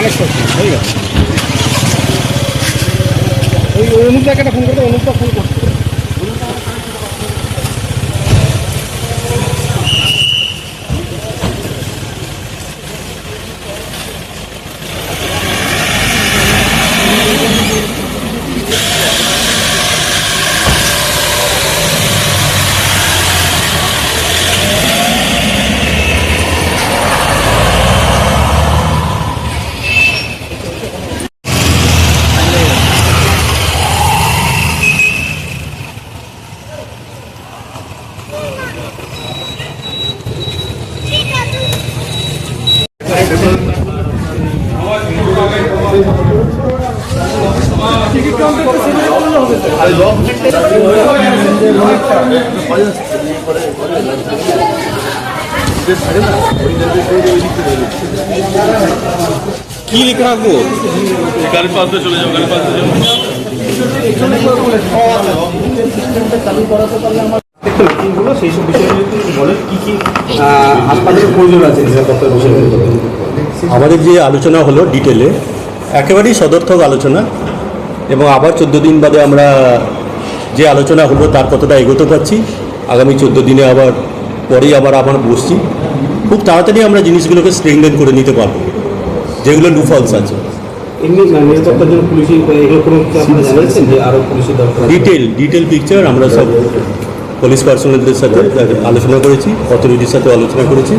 Connect করছি হয়ে গেছে। ওই অনুপদাকে একটা ফোন করতে অনুপটা ফোন করছে। কি লিখে রাখব গাড়ি পাশ দিয়ে চলে যাও গাড়ি পাশ দিয়ে চলে যাও। মিটিংগুলো সেই সব বিষয়ে যদি কী কী হাসপাতালের প্রয়োজন আছে নিরাপত্তার বিষয়ে আমাদের যে আলোচনা হলো ডিটেলে একেবারেই সদর্থক আলোচনা। এবং আবার চোদ্দ দিন বাদে আমরা যে আলোচনা হলো তার কতটা এগোতে পারছি আগামী চোদ্দ দিনে আবার পরেই আবার আবার বসছি। খুব তাড়াতাড়ি আমরা জিনিসগুলোকে স্ট্রেংথেন করে নিতে পারব যেগুলো লুফলস আছে? ডিটেল ডিটেল পিকচার আমরা সব পুলিশ পার্সোনালদের সাথে আলোচনা করেছি অথরিটির সাথে আলোচনা করেছি।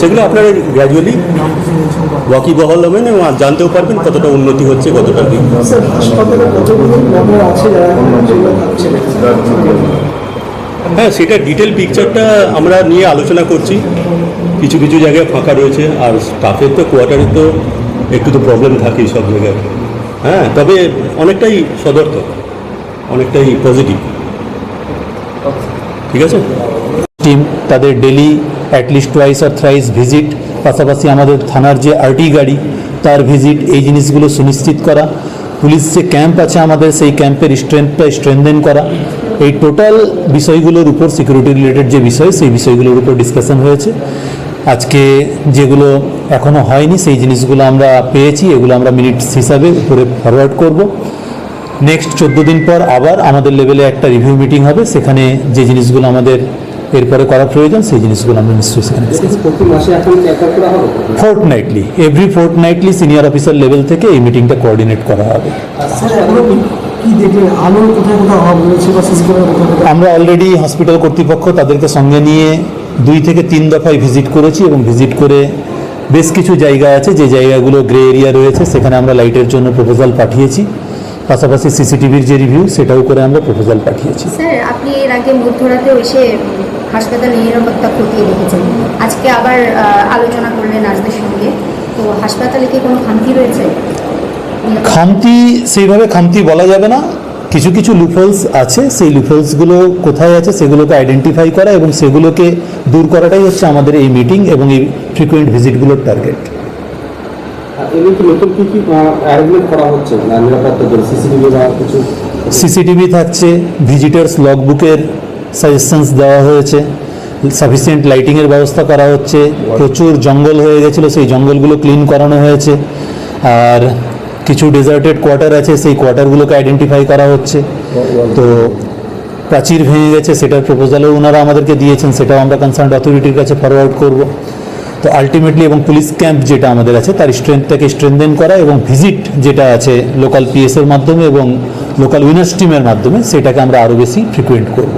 সেগুলো আপনারা গ্র্যাজুয়ালি ওয়াকিবহাল হবেন এবং জানতেও পারবেন কতটা উন্নতি হচ্ছে কতটা দিক হ্যাঁ সেটা ডিটেল পিকচারটা আমরা নিয়ে আলোচনা করছি। কিছু কিছু জায়গায় ফাঁকা রয়েছে আর স্টাফের তো কোয়ার্টারে তো একটু তো প্রবলেম থাকেই সব জায়গায়। হ্যাঁ তবে অনেকটাই সদর্থক অনেকটাই পজিটিভ ঠিক আছে? টিম তাদের ডেলি অ্যাটলিস্ট টুয়াইস আর থ্রাইস ভিজিট পাশাপাশি আমাদের থানার যে আরটি গাড়ি, তার ভিজিট এই জিনিসগুলো সুনিশ্চিত করা। পুলিশ যে ক্যাম্প আছে আমাদের, সেই ক্যাম্পের স্ট্রেংথটা স্ট্রেংথেন করা। এই টোটাল বিষয়গুলোর উপর সিকিউরিটি রিলেটেড যে বিষয়, সেই বিষয়গুলোর উপর ডিসকাশন হয়েছে। আজকে যেগুলো এখনও হয়নি, সেই জিনিসগুলো আমরা পেয়েছি, এগুলো আমরা মিনিটস হিসাবে উপরে ফরওয়ার্ড করব। নেক্সট চোদ্দ দিন পর আবার আমাদের লেভেলে একটা রিভিউ মিটিং হবে, সেখানে যে জিনিসগুলো আমাদের এরপরে করা প্রয়োজন সেই জিনিসগুলো আমরা নিশ্চয়ই সেখানে প্রতি মাসে এখন চেকআপ করা হবে? Fortnightly every fortnightly senior officer level থেকে এই মিটিংটা কোঅর্ডিনেট করা হবে। আমরা অলরেডি হসপিটাল কর্তৃপক্ষ তাদেরকে সঙ্গে নিয়ে দুই থেকে তিন দফায় ভিজিট করেছি এবং ভিজিট করে বেশ কিছু জায়গা আছে যে জায়গাগুলো গ্রে এরিয়া রয়েছে সেখানে আমরা লাইটের জন্য প্রপোজাল পাঠিয়েছি। পাশাপাশি সিসিটিভির যে রিভিউ সেটাও করে আমরা প্রপোজাল পাঠিয়েছি। স্যার আপনি এর আগে মধ্যরাতে এসে হাসপাতালে নিরাপত্তা খতিয়ে দেখেছেন। আজকে আবার আলোচনা করলেন নার্সদের সঙ্গে। তো হাসপাতালে কি কোনো খামতি রয়েছে? খামতি সেইভাবে খামতি বলা যাবে না। কিছু কিছু লুফলস আছে। সেই লুফলসগুলো কোথায় আছে সেগুলোকে আইডেন্টিফাই করা এবং সেগুলোকে দূর করাটাই হচ্ছে আমাদের এই মিটিং এবং এই ফ্রিকুয়েন্ট ভিজিটগুলোর টার্গেট এমনি কি নতুন কী কী অ্যারেঞ্জমেন্ট করা হচ্ছে? না নিরাপত্তার জন্য সিসিটিভি কিছু? সিসিটিভি থাকছে ভিজিটার্স লগবুকের সাজেশনস দেওয়া হয়েছে সাফিসিয়েন্ট লাইটিংয়ের ব্যবস্থা করা হচ্ছে, প্রচুর জঙ্গল হয়ে গেছিল, সেই জঙ্গলগুলো ক্লিন করানো হয়েছে, আর কিছু ডেজার্টেড কোয়ার্টার আছে, সেই কোয়ার্টারগুলোকে আইডেন্টিফাই করা হচ্ছে। তো প্রাচীর ভেঙে গেছে, সেটার প্রপোজালও ওনারা আমাদেরকে দিয়েছেন, সেটাও আমরা কনসার্ন অথরিটির কাছে ফরওয়ার্ড করব। তো আলটিমেটলি এবং পুলিশ ক্যাম্প যেটা আমাদের আছে, তার স্ট্রেংথটাকে স্ট্রেংথেন করা এবং ভিজিট যেটা আছে লোকাল পিএসের মাধ্যমে এবং লোকাল উইনার্স টিমের মাধ্যমে, সেটাকে আমরা আরও বেশি ফ্রিকুয়েন্ট করব।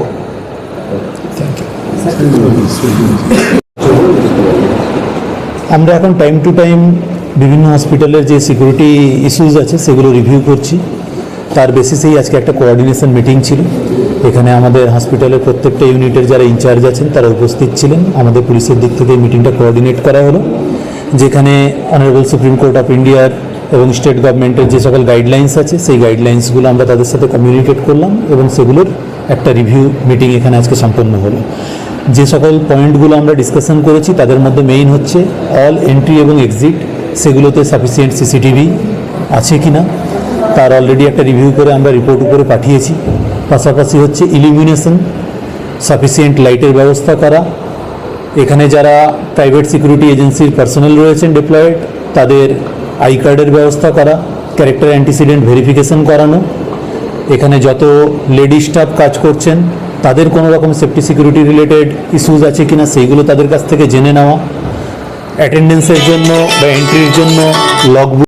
আমরা এখন টাইম টু টাইম বিভিন্ন হসপিটালের যে সিকিউরিটি ইস্যুজ আছে, সেগুলো রিভিউ করছি। তার বেসিসেই আজকে একটা কোঅর্ডিনেশন মিটিং ছিল। এখানে আমাদের হসপিটালের প্রত্যেকটা ইউনিটের যারা ইনচার্জ আছেন, তারা উপস্থিত ছিলেন। আমাদের পুলিশের দিক থেকে মিটিংটা কোঅর্ডিনেট করা হলো। যেখানে অনারেবল সুপ্রিম কোর্ট অফ ইন্ডিয়ার এবং স্টেট গভর্নমেন্টের যে সকল গাইডলাইন্স আছে, সেই গাইডলাইন্সগুলো আমরা তাদের সাথে কমিউনিকেট করলাম এবং সেগুলোর একটা রিভিউ মিটিং এখানে আজকে সম্পন্ন হলো। যে সকল পয়েন্টগুলো আমরা ডিসকাশন করেছি, তাদের মধ্যে মেইন হচ্ছে অল এন্ট্রি এবং এক্সিট সেগুলোতে সাফিসিয়েন্ট সিসিটিভি আছে কি না তার অলরেডি একটা রিভিউ করে আমরা রিপোর্ট উপরে পাঠিয়েছি। পাশাপাশি হচ্ছে ইলিমিনেশন সাফিসিয়েন্ট লাইটের ব্যবস্থা করা। এখানে যারা প্রাইভেট সিকিউরিটি এজেন্সির পার্সোনাল রয়েছেন ডিপ্লয়েড তাদের আই কার্ডের ব্যবস্থা করা ক্যারেক্টার অ্যান্টিসিডেন্ট ভেরিফিকেশন করানো। এখানে যত লেডি স্টাফ কাজ করছেন তাদের কোনো রকম সেফটি সিকিউরিটি রিলেটেড ইস্যুস আছে কি না সেইগুলো তাদের কাছ থেকে জেনে নেওয়া অ্যাটেন্ডেন্সের জন্য বা এন্ট্রির জন্য লগ